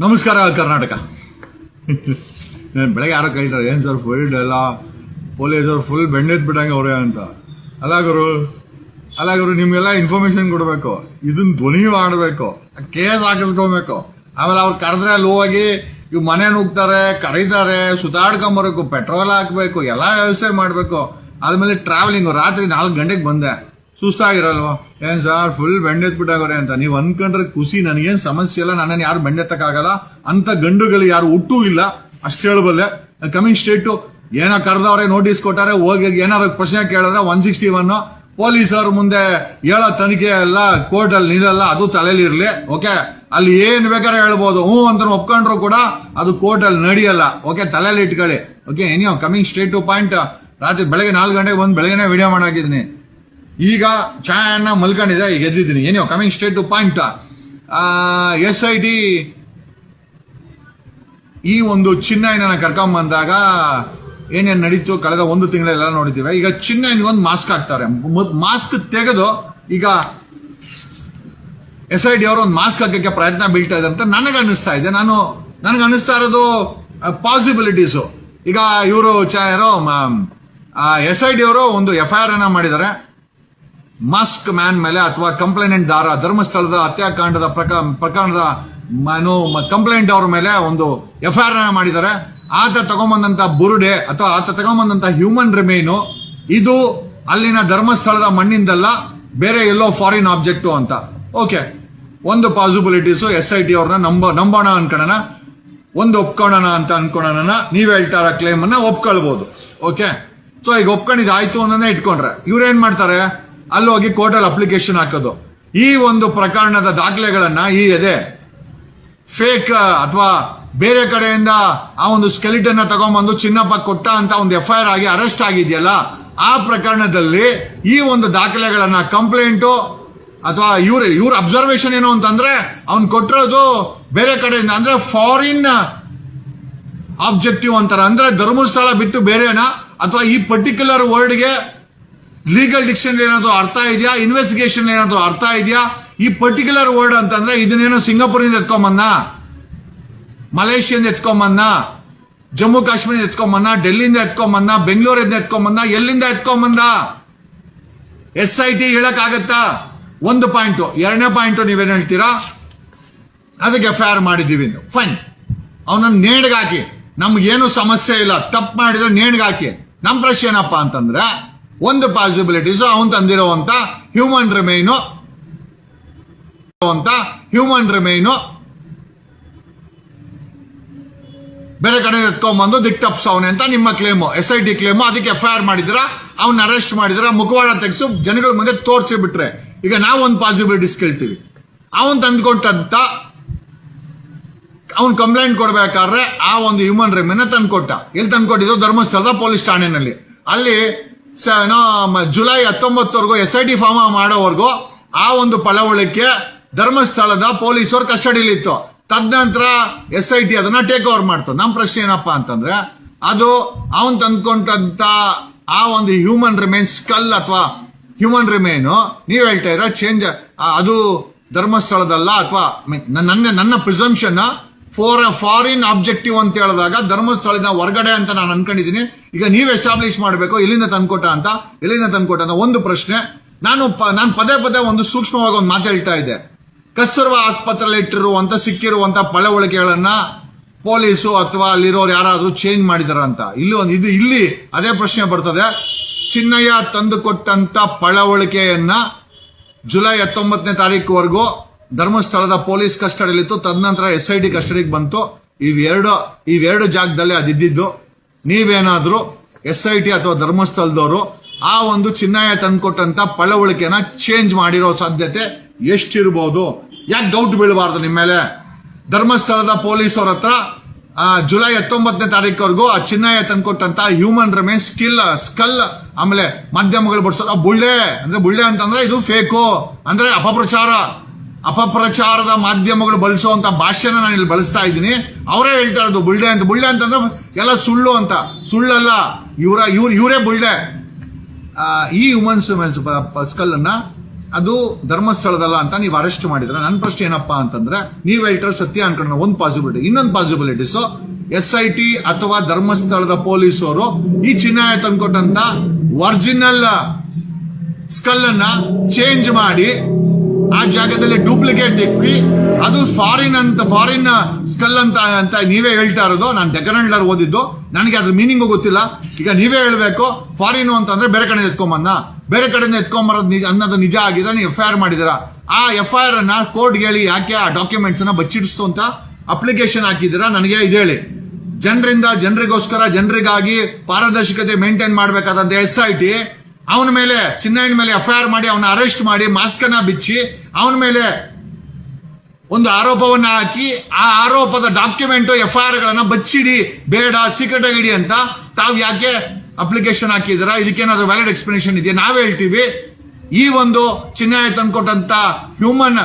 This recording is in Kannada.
ನಮಸ್ಕಾರ, ಕರ್ನಾಟಕ. ಬೆಳಗ್ಗೆ ಯಾರೋ ಕೇಳ್ತಾರೆ, ಏನು ಸರ್ ಫುಲ್ ಎಲ್ಲ ಪೊಲೀಸರು ಫುಲ್ ಬೆಣ್ಣೆದ್ ಬಿಟ್ಟಂಗೆ ಅವ್ರೆ ಅಂತ. ಅಲ್ಲ ಗುರು ಅಲ್ಲ ಗುರು, ನಿಮ್ಗೆಲ್ಲ ಇನ್ಫಾರ್ಮೇಶನ್ ಕೊಡಬೇಕು. ಇದನ್ನ ಧ್ವನಿ ಮಾಡಬೇಕು. ಕೇಸ್ ಹಾಕಿಸ್ಕೊಬೇಕು. ಆಮೇಲೆ ಅವ್ರು ಕರೆದ್ರೆ ಅಲ್ಲಿ ಹೋಗಿ ಇವ್ ಮನೆ ನುಗ್ತಾರೆ, ಕರೀತಾರೆ, ಸುತ್ತಾಡ್ಕೊಂಬರ್ಬೇಕು ಪೆಟ್ರೋಲ್ ಹಾಕಬೇಕು, ಎಲ್ಲ ವ್ಯವಸ್ಥೆ ಮಾಡಬೇಕು. ಆದ್ಮೇಲೆ ಟ್ರಾವೆಲಿಂಗ್ ರಾತ್ರಿ ನಾಲ್ಕು ಗಂಟೆಗೆ ಬಂದೆ. ಸುಸ್ತಾಗಿರಲ್ವಾ? ಏನ್ ಸರ್ ಫುಲ್ ಬೆಂಡೆತ್ಬಿಟ್ಟಾಗವ್ರೆ ಅಂತ. ನೀವು ಅನ್ಕೊಂಡ್ರೆ ಖುಷಿ ನನಗೇನು ಸಮಸ್ಯೆ ಇಲ್ಲ ನನ್ನನ್ನು ಯಾರು ಬೆಂಡೆತ್ತಕ್ಕಾಗಲ್ಲ ಅಂತ ಗಂಡುಗಳು ಯಾರು ಹುಟ್ಟೂ ಇಲ್ಲ. ಅಷ್ಟು ಹೇಳಬಲ್ಲೆ. ಕಮಿಂಗ್ ಸ್ಟೇಟು ಏನೋ ಕರೆದವ್ರೆ ನೋಟಿಸ್ ಕೊಟ್ಟಾರೆ, ಹೋಗಿ ಏನಾರು ಪ್ರಶ್ನೆ ಕೇಳಿದ್ರೆ ಒನ್ ಸಿಕ್ಸ್ಟಿ ಒನ್ ಪೊಲೀಸರು ಮುಂದೆ ಹೇಳೋ ತನಿಖೆ ಎಲ್ಲ ಕೋರ್ಟ್ ಅಲ್ಲಿ ನಿಲ್ಲಲ್ಲ, ಅದು ತಲೆಯಲ್ಲಿ ಇರ್ಲಿ, ಓಕೆ? ಅಲ್ಲಿ ಏನ್ ಬೇಕಾದ್ರೆ ಹೇಳ್ಬೋದು. ಹ್ಞೂ ಅಂತ ಒಪ್ಕೊಂಡ್ರು ಕೂಡ ಅದು ಕೋರ್ಟ್ ಅಲ್ಲಿ ನಡೆಯಲ್ಲ. ಓಕೆ ತಲೆಯಲ್ಲಿ ಇಟ್ಕೊಳ್ಳಿ. ಓಕೆ ಏನೋ ಕಮಿಂಗ್ ಸ್ಟೇಟ್ ಟು ಪಾಯಿಂಟ್ ರಾತ್ರಿ ಬೆಳಗ್ಗೆ ನಾಲ್ಕು ಗಂಟೆಗೆ ಬಂದು ಬೆಳಗ್ಗೆನೇ ವಿಡಿಯೋ ಮಾಡಾಕಿದ್ದೀನಿ ಈಗ ಚಾಯಣ್ಣ ಮಲ್ಕೊಂಡಿದೆ, ಈಗ ಎದ್ದಿದ್ದೀನಿ. ಏನೋ coming straight to point S I T ಈ ಒಂದು ಚಿನ್ನಯ್ಯನ ಕರ್ಕೊಂಬಂದಾಗ ಏನೇನು ನಡೀತು? ಕಳೆದ ಒಂದು ತಿಂಗಳೆಲ್ಲ ನೋಡಿದ್ದೀವಿ. ಈಗ ಒಂದು ಮಾಸ್ಕ್ ಹಾಕ್ತಾರೆ. ಮಾಸ್ಕ್ ತೆಗೆದು ಈಗ ಎಸ್ ಐ ಡಿ ಅವರು ಒಂದು ಮಾಸ್ಕ್ ಹಾಕಕ್ಕೆ ಪ್ರಯತ್ನ ಬೀಳ್ತಾ ಇದೆ ಅಂತ ನನಗೆ ಅನ್ನಿಸ್ತಾ ಇದೆ. ನಾನು ನನಗೆ ಅನ್ನಿಸ್ತಾ ಇರೋದು ಪಾಸಿಬಿಲಿಟೀಸು ಈಗ ಇವರು ಚ ಯಾರೋ ಎಸ್ ಐ ಡಿ ಅವರು ಒಂದು ಎಫ್ ಐ ಆರ್ ಅನ್ನ ಮಾಡಿದ್ದಾರೆ. ಮಾಸ್ಕ್ ಮ್ಯಾನ್ ಮೇಲೆ ಅಥವಾ ಕಂಪ್ಲೇನೆಂಟ್ ದಾರ, ಧರ್ಮಸ್ಥಳದ ಹತ್ಯಾಕಾಂಡದ ಪ್ರಕಾ, ಪ್ರಕರಣದ ಕಂಪ್ಲೇಂಟ್ ಅವ್ರ ಮೇಲೆ ಒಂದು ಎಫ್ ಐ ಮಾಡಿದ್ದಾರೆ. ಆತ ತಗೊಂಬಂದಂತ ಬುರುಡೆ ಅಥವಾ ಆತ ತಗೊಂಬಂದಂತ ಹ್ಯೂಮನ್ ರಿಮೈನು ಇದು ಅಲ್ಲಿನ ಧರ್ಮಸ್ಥಳದ ಮಣ್ಣಿಂದಲ್ಲ, ಬೇರೆ ಎಲ್ಲೋ ಫಾರಿನ್ ಆಬ್ಜೆಕ್ಟು ಅಂತ. ಓಕೆ ಒಂದು ಪಾಸಿಬಿಲಿಟೀಸು ಎಸ್ ಐ ಟಿ ಅವ್ರನ್ನ ನಂಬ, ನಂಬೋಣ ಅನ್ಕೊಳ್ಳೋಣ ಒಂದು ಒಪ್ಕೊಳ್ಳೋಣ ಅಂತ ಅನ್ಕೊಳ್ಳೋಣ ನೀವು ಹೇಳ್ತಾರ ಕ್ಲೇಮ್ ಅನ್ನ ಒಪ್ಕೊಳ್ಬಹುದು ಓಕೆ ಸೊ ಈಗ ಒಪ್ಕೊಂಡಿದ್ದು ಆಯ್ತು ಅನ್ನೋದೇ ಇಟ್ಕೊಂಡ್ರೆ. ಇವ್ರು ಏನ್ ಮಾಡ್ತಾರೆ? ಅಲ್ಲಿ ಹೋಗಿ ಕೋರ್ಟಲ್ಲಿ ಅಪ್ಲಿಕೇಶನ್ ಹಾಕೋದು. ಈ ಒಂದು ಪ್ರಕರಣದ ದಾಖಲೆಗಳನ್ನ ಈ ಎದೆ ಫೇಕ್, ಅಥವಾ ಬೇರೆ ಕಡೆಯಿಂದ ಆ ಒಂದು ಸ್ಕೆಲಿಟನ್ ತಗೊಂಬಂದು ಚಿನ್ನಪ್ಪ ಕೊಟ್ಟ ಅಂತ ಒಂದು ಎಫ್ ಐ ಆರ್ ಆಗಿ ಅರೆಸ್ಟ್ ಆಗಿದೆಯಲ್ಲ, ಆ ಪ್ರಕರಣದಲ್ಲಿ ಈ ಒಂದು ದಾಖಲೆಗಳನ್ನ ಕಂಪ್ಲೇಂಟು, ಅಥವಾ ಇವ್ರ ಇವ್ರ ಅಬ್ಸರ್ವೇಷನ್ ಏನು ಅಂತಂದ್ರೆ, ಅವ್ನ್ ಕೊಟ್ಟಿರೋದು ಬೇರೆ ಕಡೆಯಿಂದ, ಅಂದ್ರೆ ಫಾರಿನ್ ಆಬ್ಜೆಕ್ಟಿವ್ ಅಂತಾರೆ. ಅಂದ್ರೆ ಧರ್ಮಸ್ಥಳ ಬಿಟ್ಟು ಬೇರೆನಾ, ಅಥವಾ ಈ ಪರ್ಟಿಕ್ಯುಲರ್ ವರ್ಡ್ಗೆ ಲೀಗಲ್ ಡಿಕ್ಷನ್ ಏನಾದ್ರು ಅರ್ಥ ಇದೆಯಾ? ಇನ್ವೆಸ್ಟಿಗೇಷನ್ ಏನಾದ್ರು ಅರ್ಥ ಇದೆಯಾ? ಈ ಪರ್ಟಿಕ್ಯುಲರ್ ವರ್ಡ್ ಅಂತಂದ್ರೆ ಇದನ್ನೇನು ಸಿಂಗಾಪುರಿಂದ ಎತ್ಕೊಂಬನ್ನ ಮಲೇಷಿಯಿಂದ ಎತ್ಕೊಂಬಂದ. ಜಮ್ಮು ಕಾಶ್ಮೀರ ಎತ್ಕೊಂಬನ್ನ ಡೆಲ್ಲಿಯಿಂದ ಎತ್ಕೊಂಬಂದ. ಬೆಂಗಳೂರಿಂದ ಎತ್ಕೊಂಬನ್ನ ಎಲ್ಲಿಂದ ಎತ್ಕೊಂಬಂದ? ಎಸ್ ಐ ಟಿ ಹೇಳಕ್ಕಾಗತ್ತಾ ಒಂದು ಪಾಯಿಂಟು. ಎರಡನೇ ಪಾಯಿಂಟು ನೀವೇನು ಹೇಳ್ತೀರಾ? ಅದಕ್ಕೆ ಎಫ್ ಐ ಆರ್ ಮಾಡಿದ್ದೀವಿ ಫೈನ್ ಅವನನ್ನ ನೇಣ್ಗಾಕಿ. ನಮ್ಗೇನು ಸಮಸ್ಯೆ ಇಲ್ಲ. ತಪ್ಪು ಮಾಡಿದ್ರೆ ನೇಣ್ಗಾಕಿ. ನಮ್ಮ ಪ್ರಶ್ನೆ ಏನಪ್ಪ ಅಂತಂದ್ರೆ ಒಂದು ಪಾಸಿಬಿಲಿಟೀಸ್ ಅವನು ತಂದಿರುವಂತ ಹ್ಯೂಮನ್ ರಿಮೈನು ಅಂತ ಹ್ಯೂಮನ್ ರಿಮೈನು ಬೇರೆ ಕಡೆ ಎತ್ಕೊಂಡ್ಬಂದು ದಿಕ್ ತಪ್ಸವನೆ ಅಂತ ನಿಮ್ಮ claim S I T claim ಅದಕ್ಕೆ ಎಫ್ ಐ ಆರ್ ಮಾಡಿದ್ರ ಅವ್ನ ಅರೆಸ್ಟ್ ಮಾಡಿದ್ರ ಮುಖವಾಡ ತೆಗೆಸು, ಜನಗಳ ಮುಂದೆ ತೋರಿಸಿ ಬಿಟ್ರೆ. ಈಗ ಒಂದು ಪಾಸಿಬಿಲಿಟೀಸ್ ಕೇಳ್ತೀವಿ. ಅವನ್ ತಂದ್ಕೊಟ್ಟಂತ ಅವ್ನ್ ಕಂಪ್ಲೇಂಟ್ ಕೊಡ್ಬೇಕಾದ್ರೆ ಆ ಒಂದು ಹ್ಯೂಮನ್ ರಿಮೈನ ತಂದುಕೊಟ್ಟ. ಎಲ್ಲಿ ತಂದುಕೊಟ್ಟಿದ್ದು? ಧರ್ಮಸ್ಥಳದ ಪೊಲೀಸ್ ಠಾಣೆನಲ್ಲಿ. ಅಲ್ಲಿ ಸ- ಜುಲೈ ಹತ್ತೊಂಬತ್ತವರೆಗೂ ಎಸ್ ಐ ಟಿ ಫಾರ್ಮ್ ಮಾಡೋವರೆಗೂ ಆ ಒಂದು ಪಳವಳಿಕೆ ಧರ್ಮಸ್ಥಳದ ಪೊಲೀಸರು ಕಸ್ಟಡಿಲಿತ್ತು ತದನಂತರ ಎಸ್ ಐ ಟಿ ಅದನ್ನ ಟೇಕ್ ಓವರ್ ಮಾಡ್ತು. ನಮ್ಮ ಪ್ರಶ್ನೆ ಏನಪ್ಪಾ ಅಂತಂದ್ರೆ, ಅದು ಅವನ್ ತಂದ್ಕೊಂಡಂತ ಆ ಒಂದು ಹ್ಯೂಮನ್ ರಿಮೇನ್ ಸ್ಕಲ್ ಅಥವಾ ಹ್ಯೂಮನ್ ರಿಮೇನ್ ನೀವ್ ಹೇಳ್ತಾ ಇದ್ರ ಚೇಂಜ್ ಅದು ಧರ್ಮಸ್ಥಳದಲ್ಲ ಅಥವಾ ನನ್ನ ನನ್ನ ಪ್ರಿಸಂಪ್ಷನ್ ಫಾರ್ ಫಾರಿನ್ ಆಬ್ಜೆಕ್ಟಿವ್ ಅಂತ ಹೇಳಿದಾಗ ಧರ್ಮಸ್ಥಳದ ಹೊರಗಡೆ ಅಂತ ನಾನು ಅನ್ಕೊಂಡಿದ್ದೀನಿ ಈಗ ನೀವು ಎಸ್ಟಾಬ್ಲಿಷ್ ಮಾಡಬೇಕು, ಎಲ್ಲಿಂದ ತಂದ್ಕೊಟ್ಟ ಅಂತ, ಎಲ್ಲಿಂದ ತಂದ್ಕೊಟ್ಟ ಅಂತ ಒಂದು ಪ್ರಶ್ನೆ. ನಾನು ನಾನು ಪದೇ ಪದೇ ಒಂದು ಸೂಕ್ಷ್ಮವಾಗಿ ಒಂದು ಮಾತು ಹೇಳ್ತಾ ಇದ್ದೆ. ಕಸ್ತೂರ್ಬಾ ಆಸ್ಪತ್ರೆಯಲ್ಲಿ ಇಟ್ಟಿರುವಂತ, ಸಿಕ್ಕಿರುವಂತ ಪಳವಳಿಕೆಗಳನ್ನ ಪೊಲೀಸು ಅಥವಾ ಅಲ್ಲಿರೋರು ಯಾರಾದರೂ ಚೇಂಜ್ ಮಾಡಿದಾರ ಅಂತ. ಇಲ್ಲಿ ಒಂದು, ಇದು ಇಲ್ಲಿ ಅದೇ ಪ್ರಶ್ನೆ ಬರ್ತದೆ. ಚಿನ್ನಯ್ಯ ತಂದುಕೊಟ್ಟಂತ ಪಳವಳಿಕೆಯನ್ನ ಜುಲೈ ಹತ್ತೊಂಬತ್ತನೇ ತಾರೀಕುವರೆಗೂ ಧರ್ಮಸ್ಥಳದ ಪೊಲೀಸ್ ಕಸ್ಟಡಿಯಲ್ಲಿತ್ತು ತದನಂತರ ಎಸ್ ಐ ಡಿ ಕಸ್ಟಡಿಗೆ ಬಂತು. ಇವೆರಡು ಇವೆರಡು ಜಾಗದಲ್ಲಿ ಅದಿದ್ದು ನೀವೇನಾದ್ರೂ ಎಸ್ ಐ ಟಿ ಅಥವಾ ಧರ್ಮಸ್ಥಳದವರು ಆ ಒಂದು ಚಿನ್ನಾಯ ತಂದುಕೊಟ್ಟಂಥ ಪಳವಳಿಕೆನ ಚೇಂಜ್ ಮಾಡಿರೋ ಸಾಧ್ಯತೆ ಎಷ್ಟಿರ್ಬೋದು? ಯಾಕೆ ಡೌಟ್ ಬೀಳಬಾರ್ದು ನಿಮ್ಮ ಮೇಲೆ? ಧರ್ಮಸ್ಥಳದ ಪೊಲೀಸವ್ರ ಹತ್ರ ಜುಲೈ ಹತ್ತೊಂಬತ್ತನೇ ತಾರೀಕವರೆಗೂ ಆ ಚಿನ್ನಾಯ ತಂದುಕೊಟ್ಟಂಥ ಹ್ಯೂಮನ್ ರಮೇನ್ ಸ್ಕಿಲ್ ಸ್ಕಲ್ ಆಮೇಲೆ ಮಾಧ್ಯಮಗಳು ಬಡಿಸೋದು ಬುಳ್ಳೆ, ಅಂದ್ರೆ ಬುಳ್ಳೆ ಅಂತಂದ್ರೆ ಇದು ಫೇಕು ಅಂದ್ರೆ ಅಪಪ್ರಚಾರ. ಅಪಪ್ರಚಾರದ ಮಾಧ್ಯಮಗಳು ಬಳಸುವಂತ ಭಾಷೆನ ನಾನು ಇಲ್ಲಿ ಬಳಸ್ತಾ ಇದ್ದೀನಿ. ಅವರೇ ಹೇಳ್ತಾ ಇರೋದು ಬುಲ್ಡೆ ಅಂತ. ಬುಲ್ಡೆ ಅಂತಂದ್ರೆ ಎಲ್ಲ ಸುಳ್ಳು ಅಂತ. ಸುಳ್ಳಲ್ಲ. ಇವರ ಇವ್ರ ಇವರೇ ಆ, ಈ ಹ್ಯೂಮನ್ಸ್ ಸ್ಕಲ್ ಅನ್ನ ಅದು ಧರ್ಮಸ್ಥಳದಲ್ಲ ಅಂತ ನೀವು ಅರೆಸ್ಟ್ ಮಾಡಿದ್ರೆ ನನ್ನ ಪ್ರಶ್ನೆ ಏನಪ್ಪಾ ಅಂತಂದ್ರೆ ನೀವು ಹೇಳ್ತಾರೆ ಸತ್ಯ ಅನ್ಕೊಂಡ್ರೆ ಒಂದು ಪಾಸಿಬಿಲಿಟಿ ಇನ್ನೊಂದು ಪಾಸಿಬಿಲಿಟೀಸ್ ಎಸ್ ಐ ಟಿ ಅಥವಾ ಧರ್ಮಸ್ಥಳದ ಪೊಲೀಸರು ಈ ಚಿನ್ನಾಯ ತಂದ್ಕೊಟ್ಟಂತ ಒರಿಜಿನಲ್ ಸ್ಕಲ್ ಅನ್ನ ಚೇಂಜ್ ಮಾಡಿ ಆ ಜಾಗದಲ್ಲಿ ಡೂಪ್ಲಿಕೇಟ್ ಇಕ್ಕಿ ಅದು ಫಾರಿನ್ ಅಂತ ಫಾರಿನ್ ಸ್ಕಲ್ ಅಂತ ಅಂತ ನೀವೇ ಹೇಳ್ತಾ ಇರೋದು. ನಾನು ಡೆಕರೆಂಡ್ಲರ್ ಓದಿದ್ದು. ನನಗೆ ಅದ್ರ ಮೀನಿಂಗು ಗೊತ್ತಿಲ್ಲ. ಈಗ ನೀವೇ ಹೇಳಬೇಕು ಫಾರಿನ್ ಅಂತಂದ್ರೆ ಬೇರೆ ಕಡೆ ಎತ್ಕೊಂಬಂದ. ಬೇರೆ ಕಡೆಯಿಂದ ಎತ್ಕೊಂಬರೋದು ನಿಜ ಅನ್ನೋದು ನಿಜ ಆಗಿದ್ರೆ ನೀವು ಎಫ್ ಐ ಆರ್ ಮಾಡಿದಿರ ಆ ಎಫ್ ಐ ಆರ್ ಅನ್ನ ಕೋರ್ಟ್ಗೆ ಹೇಳಿ ಯಾಕೆ ಆ ಡಾಕ್ಯುಮೆಂಟ್ಸ್ ಅನ್ನ ಬಚ್ಚಿಡಿಸ್ತು ಅಂತ ಅಪ್ಲಿಕೇಶನ್ ಹಾಕಿದಿರ ನನಗೆ ಇದು ಹೇಳಿ. ಜನರಿಂದ, ಜನರಿಗೋಸ್ಕರ, ಜನರಿಗಾಗಿ ಪಾರದರ್ಶಕತೆ ಮೇಂಟೈನ್ ಮಾಡಬೇಕಾದಂತ ಎಸ್ ಐ ಟಿ ಅವನ ಮೇಲೆ ಚಿನ್ನಯ್ಯನ ಮೇಲೆ ಎಫ್ ಐ ಆರ್ ಮಾಡಿ ಅವನ ಅರೆಸ್ಟ್ ಮಾಡಿ ಮಾಸ್ಕ್ ಅನ್ನ ಬಿಚ್ಚಿ, ಅವನ ಮೇಲೆ ಒಂದು ಆರೋಪವನ್ನ ಹಾಕಿ, ಆ ಆರೋಪದ ಡಾಕ್ಯುಮೆಂಟ್ ಎಫ್ ಐ ಆರ್ ಗಳನ್ನ ಬಚ್ಚಿಡಿ, ಬೇಡ ಸೀಕ್ರೆಟ್ ಆಗಿಡಿ ಅಂತ ತಾವು ಯಾಕೆ ಅಪ್ಲಿಕೇಶನ್ ಹಾಕಿದ್ದೀರಾ ಇದಕ್ಕೇನಾದರೂ ವ್ಯಾಲಿಡ್ ಎಕ್ಸ್ಪ್ಲನೇಷನ್ ಇದೆಯಾ? ನಾವ್ ಹೇಳ್ತೀವಿ, ಈ ಒಂದು ಚಿನ್ನಯ್ಯ ತಂದುಕೊಟ್ಟಂಥ ಹ್ಯೂಮನ್